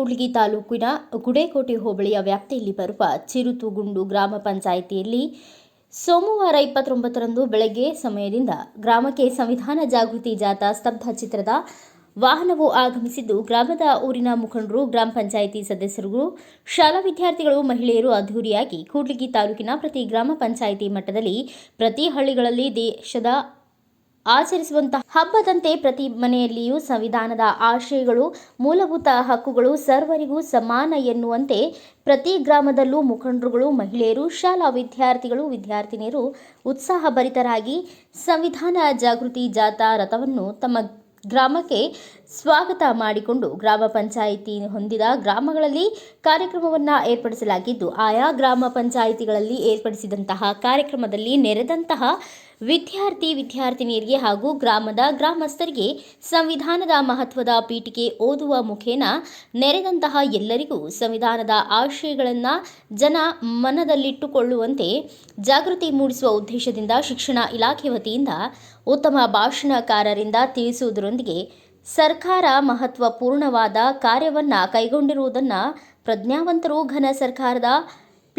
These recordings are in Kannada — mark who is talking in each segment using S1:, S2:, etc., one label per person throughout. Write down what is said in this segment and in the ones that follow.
S1: ಕೂಡ್ಲಿಗಿ ತಾಲೂಕಿನ ಗುಡೇಕೋಟೆ ಹೋಬಳಿಯ ವ್ಯಾಪ್ತಿಯಲ್ಲಿ ಬರುವ ಚಿರುತುಗುಂಡು ಗ್ರಾಮ ಪಂಚಾಯಿತಿಯಲ್ಲಿ ಸೋಮವಾರ ಇಪ್ಪತ್ತೊಂಬತ್ತರಂದು ಬೆಳಗ್ಗೆ ಸಮಯದಿಂದ ಗ್ರಾಮಕ್ಕೆ ಸಂವಿಧಾನ ಜಾಗೃತಿ ಜಾಥಾ ಸ್ತಬ್ಧ ಚಿತ್ರದ ವಾಹನವು ಆಗಮಿಸಿದ್ದು, ಗ್ರಾಮದ ಊರಿನ ಮುಖಂಡರು, ಗ್ರಾಮ ಪಂಚಾಯಿತಿ ಸದಸ್ಯರು ಶಾಲಾ ವಿದ್ಯಾರ್ಥಿಗಳು, ಮಹಿಳೆಯರು ಅದ್ದೂರಿಯಾಗಿ ಕೂಡ್ಲಿಗಿ ತಾಲೂಕಿನ ಪ್ರತಿ ಗ್ರಾಮ ಪಂಚಾಯಿತಿ ಮಟ್ಟದಲ್ಲಿ ಪ್ರತಿ ಹಳ್ಳಿಗಳಲ್ಲಿ ದೇಶದ ಆಚರಿಸುವಂತಹ ಹಬ್ಬದಂತೆ ಪ್ರತಿ ಮನೆಯಲ್ಲಿಯೂ ಸಂವಿಧಾನದ ಆಶಯಗಳು, ಮೂಲಭೂತ ಹಕ್ಕುಗಳು ಸರ್ವರಿಗೂ ಸಮಾನ ಎನ್ನುವಂತೆ ಪ್ರತಿ ಗ್ರಾಮದಲ್ಲೂ ಮುಖಂಡರುಗಳು, ಮಹಿಳೆಯರು, ಶಾಲಾ ವಿದ್ಯಾರ್ಥಿಗಳು, ವಿದ್ಯಾರ್ಥಿನಿಯರು ಉತ್ಸಾಹಭರಿತರಾಗಿ ಸಂವಿಧಾನ ಜಾಗೃತಿ ಜಾಥಾ ರಥವನ್ನು ತಮ್ಮ ಗ್ರಾಮಕ್ಕೆ ಸ್ವಾಗತ ಮಾಡಿಕೊಂಡು ಗ್ರಾಮ ಪಂಚಾಯಿತಿ ಹೊಂದಿದ ಗ್ರಾಮಗಳಲ್ಲಿ ಕಾರ್ಯಕ್ರಮವನ್ನು ಏರ್ಪಡಿಸಲಾಗಿದ್ದು, ಆಯಾ ಗ್ರಾಮ ಪಂಚಾಯಿತಿಗಳಲ್ಲಿ ಏರ್ಪಡಿಸಿದಂತಹ ಕಾರ್ಯಕ್ರಮದಲ್ಲಿ ನೆರೆದಂತಹ ವಿದ್ಯಾರ್ಥಿ ವಿದ್ಯಾರ್ಥಿನಿಯರಿಗೆ ಹಾಗೂ ಗ್ರಾಮದ ಗ್ರಾಮಸ್ಥರಿಗೆ ಸಂವಿಧಾನದ ಮಹತ್ವದ ಪೀಠಿಕೆ ಓದುವ ಮುಖೇನ ನೆರೆದಂತಹ ಎಲ್ಲರಿಗೂ ಸಂವಿಧಾನದ ಆಶಯಗಳನ್ನು ಜನ ಮನದಲ್ಲಿಟ್ಟುಕೊಳ್ಳುವಂತೆ ಜಾಗೃತಿ ಮೂಡಿಸುವ ಉದ್ದೇಶದಿಂದ ಶಿಕ್ಷಣ ಇಲಾಖೆ ವತಿಯಿಂದ ಉತ್ತಮ ಭಾಷಣಕಾರರಿಂದ ತಿಳಿಸುವುದರೊಂದಿಗೆ ಸರ್ಕಾರ ಮಹತ್ವಪೂರ್ಣವಾದ ಕಾರ್ಯವನ್ನು ಕೈಗೊಂಡಿರುವುದನ್ನು ಪ್ರಜ್ಞಾವಂತರು ಘನ ಸರ್ಕಾರದ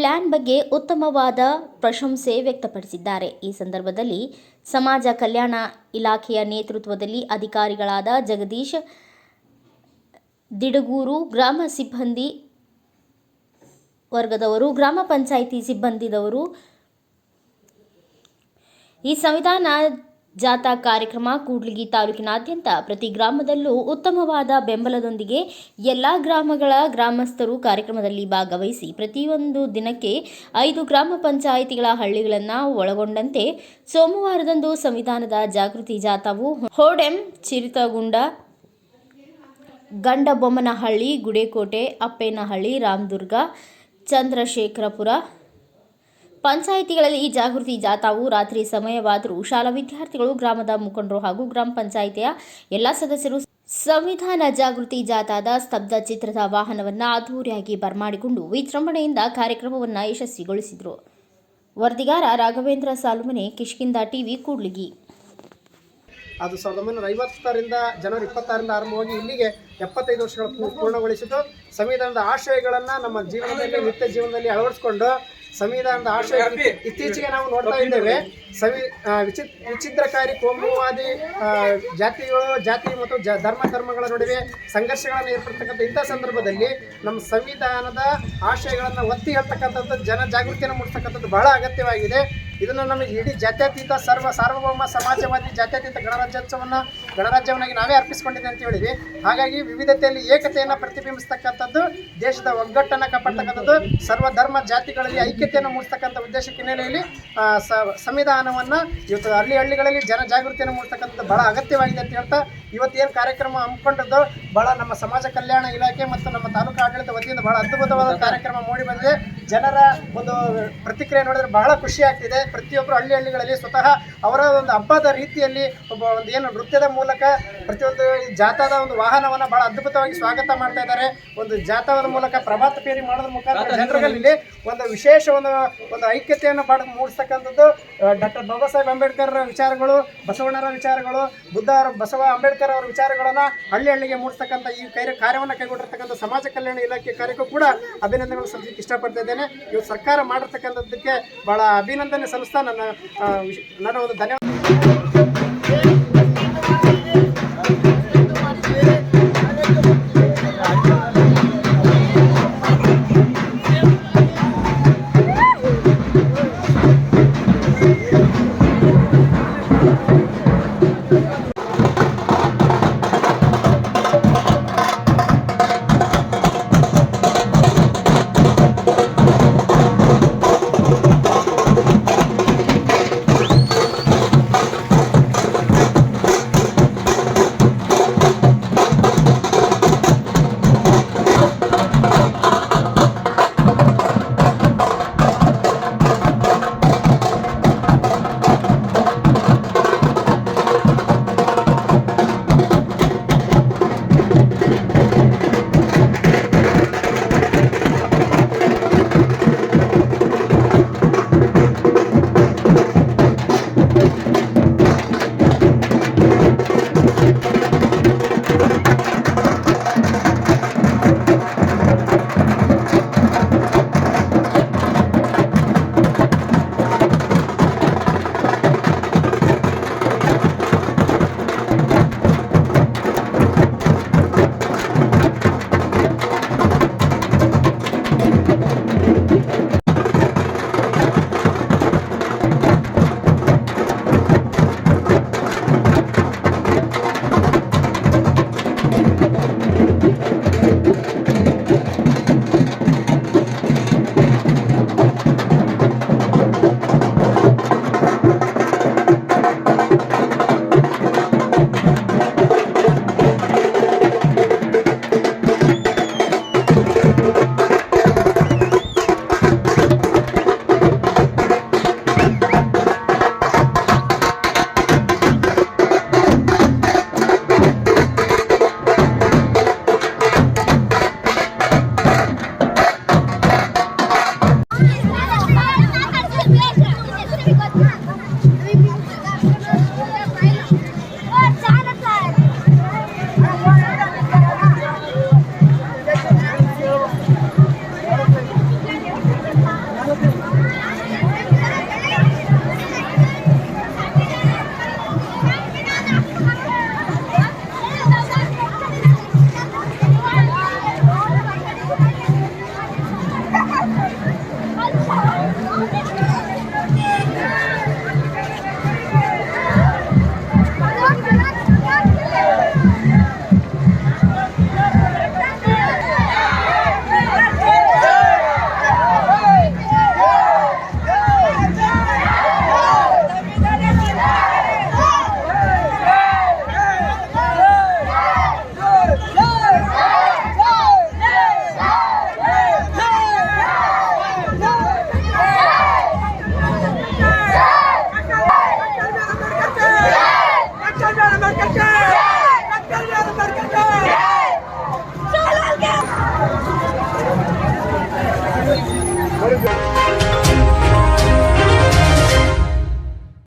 S1: ಪ್ಲಾನ್ ಬಗ್ಗೆ ಉತ್ತಮವಾದ ಪ್ರಶಂಸೆ ವ್ಯಕ್ತಪಡಿಸಿದ್ದಾರೆ. ಈ ಸಂದರ್ಭದಲ್ಲಿ ಸಮಾಜ ಕಲ್ಯಾಣ ಇಲಾಖೆಯ ನೇತೃತ್ವದಲ್ಲಿ ಅಧಿಕಾರಿಗಳಾದ ಜಗದೀಶ್ ದಿಡಗೂರು ಗ್ರಾಮ ಸಿಬ್ಬಂದಿ ವರ್ಗದವರು, ಗ್ರಾಮ ಪಂಚಾಯಿತಿ ಸಿಬ್ಬಂದಿದವರು ಈ ಸಂವಿಧಾನ ಜಾಥಾ ಕಾರ್ಯಕ್ರಮ ಕೂಡ್ಲಿಗಿ ತಾಲೂಕಿನಾದ್ಯಂತ ಪ್ರತಿ ಗ್ರಾಮದಲ್ಲೂ ಉತ್ತಮವಾದ ಬೆಂಬಲದೊಂದಿಗೆ ಎಲ್ಲ ಗ್ರಾಮಗಳ ಗ್ರಾಮಸ್ಥರು ಕಾರ್ಯಕ್ರಮದಲ್ಲಿ ಭಾಗವಹಿಸಿ ಪ್ರತಿಯೊಂದು ದಿನಕ್ಕೆ ಐದು ಗ್ರಾಮ ಪಂಚಾಯಿತಿಗಳ ಹಳ್ಳಿಗಳನ್ನು ಒಳಗೊಂಡಂತೆ ಸೋಮವಾರದಂದು ಸಂವಿಧಾನದ ಜಾಗೃತಿ ಜಾಥಾವು ಹೋಡೆಂ, ಚಿರಿತಗುಂಡ, ಗಂಡಬೊಮ್ಮನಹಳ್ಳಿ, ಗುಡೇಕೋಟೆ, ಅಪ್ಪೇನಹಳ್ಳಿ, ರಾಮದುರ್ಗ, ಚಂದ್ರಶೇಖರಪುರ ಪಂಚಾಯಿತಿಗಳಲ್ಲಿ ಜಾಗೃತಿ ಜಾಥಾವು ರಾತ್ರಿ ಸಮಯವಾದರೂ ಶಾಲಾ ವಿದ್ಯಾರ್ಥಿಗಳು ಗ್ರಾಮದ ಮುಖಂಡರು ಹಾಗೂ ಗ್ರಾಮ ಪಂಚಾಯಿತಿಯ ಎಲ್ಲ ಸದಸ್ಯರು ಸಂವಿಧಾನ ಜಾಗೃತಿ ಜಾಥಾದ ಸ್ತಬ್ಧ ಚಿತ್ರದ ವಾಹನವನ್ನು ಅದ್ದೂರಿಯಾಗಿ ಬರಮಾಡಿಕೊಂಡು ವಿಜೃಂಭಣೆಯಿಂದ ಕಾರ್ಯಕ್ರಮವನ್ನು ಯಶಸ್ವಿಗೊಳಿಸಿದರು. ವರದಿಗಾರ ರಾಘವೇಂದ್ರ ಸಾಲುಮನೆ ಕಿಷ್ಕಿಂದ ಟಿವಿ, ಕೂಡ್ಲಿಗಿ.
S2: ಅದು ಸಾವಿರದ ಒಂಬೈನೂರ ಐವತ್ತರಿಂದ ಜನವರಿ ಇಪ್ಪತ್ತಾರರಿಂದ ಆರಂಭವಾಗಿ ಇಲ್ಲಿಗೆ ಎಪ್ಪತ್ತೈದು ವರ್ಷಗಳ ಪೂರ್ಣಗೊಳಿಸಿದ್ದು, ಸಂವಿಧಾನದ ಆಶಯಗಳನ್ನು ನಮ್ಮ ಜೀವನದಲ್ಲಿ, ನಿತ್ಯ ಜೀವನದಲ್ಲಿ ಅಳವಡಿಸಿಕೊಂಡು ಸಂವಿಧಾನದ ಆಶಯ ಇತ್ತೀಚೆಗೆ ನಾವು ನೋಡ್ತಾ ಇದ್ದೇವೆ. ಸವಿ ವಿಚಿತ್ರ ವಿಚಿ ವಿಚ್ಛಿದ್ರಕಾರಿ ಕೋಮುವಾದಿ ಜಾತಿಗಳು ಜಾತಿ ಮತ್ತು ಜ ಧರ್ಮ ಧರ್ಮಗಳ ನಡುವೆ ಸಂಘರ್ಷಗಳನ್ನು ಏರ್ಪಡ್ತಕ್ಕಂಥ ಇಂಥ ಸಂದರ್ಭದಲ್ಲಿ ನಮ್ಮ ಸಂವಿಧಾನದ ಆಶಯಗಳನ್ನು ಒತ್ತಿ ಹೇಳ್ತಕ್ಕಂಥದ್ದು ಜನ ಜಾಗೃತಿಯನ್ನು ಮೂಡಿಸ್ತಕ್ಕಂಥದ್ದು ಬಹಳ ಅಗತ್ಯವಾಗಿದೆ. ಇದನ್ನು ನಮಗೆ ಇಡೀ ಜಾತ್ಯತೀತ ಸರ್ವ ಸಾರ್ವಭೌಮ ಸಮಾಜವಾದಿ ಜಾತ್ಯತೀತ ಗಣರಾಜ್ಯೋತ್ಸವವನ್ನು ಗಣರಾಜ್ಯವನ್ನಾಗಿ ನಾವೇ ಅರ್ಪಿಸಿಕೊಂಡಿದೆ ಅಂತ ಹೇಳಿದ್ವಿ. ಹಾಗಾಗಿ ವಿವಿಧತೆಯಲ್ಲಿ ಏಕತೆಯನ್ನು ಪ್ರತಿಬಿಂಬಿಸ್ತಕ್ಕಂಥದ್ದು, ದೇಶದ ಒಗ್ಗಟ್ಟನ್ನು ಕಾಪಾಡ್ತಕ್ಕಂಥದ್ದು, ಸರ್ವ ಧರ್ಮ ಜಾತಿಗಳಲ್ಲಿ ಐಕ್ಯತೆಯನ್ನು ಮೂಡಿಸ್ತಕ್ಕಂಥ ಉದ್ದೇಶಕ್ಕೆ ಹಿನ್ನೆಲೆಯಲ್ಲಿ ಸಂವಿಧಾನವನ್ನು ಇವತ್ತು ಹಳ್ಳಿ ಹಳ್ಳಿಗಳಲ್ಲಿ ಜನ ಜಾಗೃತಿಯನ್ನು ಮೂಡಿಸ್ತಕ್ಕಂಥದ್ದು ಬಹಳ ಅಗತ್ಯವಾಗಿದೆ ಅಂತ ಹೇಳ್ತಾ ಇವತ್ತೇನು ಕಾರ್ಯಕ್ರಮ ಹಮ್ಮಿಕೊಂಡಿದ್ದು ಬಹಳ ನಮ್ಮ ಸಮಾಜ ಕಲ್ಯಾಣ ಇಲಾಖೆ ಮತ್ತು ನಮ್ಮ ತಾಲೂಕು ಆಡಳಿತ ವತಿಯಿಂದ ಬಹಳ ಅದ್ಭುತವಾದ ಕಾರ್ಯಕ್ರಮ ಮೂಡಿ ಬಂದಿದೆ. ಜನರ ಒಂದು ಪ್ರತಿಕ್ರಿಯೆ ನೋಡಿದ್ರೆ ಬಹಳ ಖುಷಿ ಆಗ್ತಿದೆ. ಪ್ರತಿಯೊಬ್ಬರು ಹಳ್ಳಿ ಹಳ್ಳಿಗಳಲ್ಲಿ ಸ್ವತಃ ಅವರ ಒಂದು ಹಬ್ಬದ ರೀತಿಯಲ್ಲಿ ಒಬ್ಬ ಒಂದು ಏನು ನೃತ್ಯದ ಮೂಲಕ ಪ್ರತಿಯೊಂದು ಜಾಥಾದ ಒಂದು ವಾಹನವನ್ನು ಬಹಳ ಅದ್ಭುತವಾಗಿ ಸ್ವಾಗತ ಮಾಡ್ತಾ ಇದ್ದಾರೆ. ಒಂದು ಜಾಥಾದ ಮೂಲಕ ಪ್ರಭಾತ ಪೇರಿ ಮಾಡೋದ್ರ ಮುಖಾಂತರ ಜನರಲ್ಲಿ ಒಂದು ವಿಶೇಷ ಒಂದು ಒಂದು ಐಕ್ಯತೆಯನ್ನು ಪಡ ಮೂಡಿಸ್ತಕ್ಕಂಥದ್ದು ಡಾಕ್ಟರ್ ಬಾಬಾ ಸಾಹೇಬ್ ಅಂಬೇಡ್ಕರ್ ವಿಚಾರಗಳು ಬಸವಣ್ಣರ ವಿಚಾರಗಳು ಬುದ್ಧ ಬಸವ ಅಂಬೇಡ್ಕರ್ ಅವರ ವಿಚಾರಗಳನ್ನು ಹಳ್ಳಿ ಹಳ್ಳಿಗೆ ಮೂಡಿಸ್ತಕ್ಕಂಥ ಈ ಕೈ ಕಾರ್ಯವನ್ನು ಕೈಗೊಂಡಿರ್ತಕ್ಕಂಥ ಸಮಾಜ ಕಲ್ಯಾಣ ಇಲಾಖೆ ಕಾರ್ಯಕ್ಕೂ ಕೂಡ ಅಭಿನಂದನೆಗಳು ಸಲ್ಲಿಸಲಿಕ್ಕೆ ಇಷ್ಟಪಡ್ತಾ ಇದ್ದೇನೆ. ಇವತ್ತು ಸರ್ಕಾರ ಮಾಡಿರ್ತಕ್ಕಂಥದ್ದಕ್ಕೆ ಬಹಳ ಅಭಿನಂದನೆ ಸಲ್ಲಿಸ್ತಾ ನನ್ನ ನನ್ನ ಒಂದು ಧನ್ಯವಾದ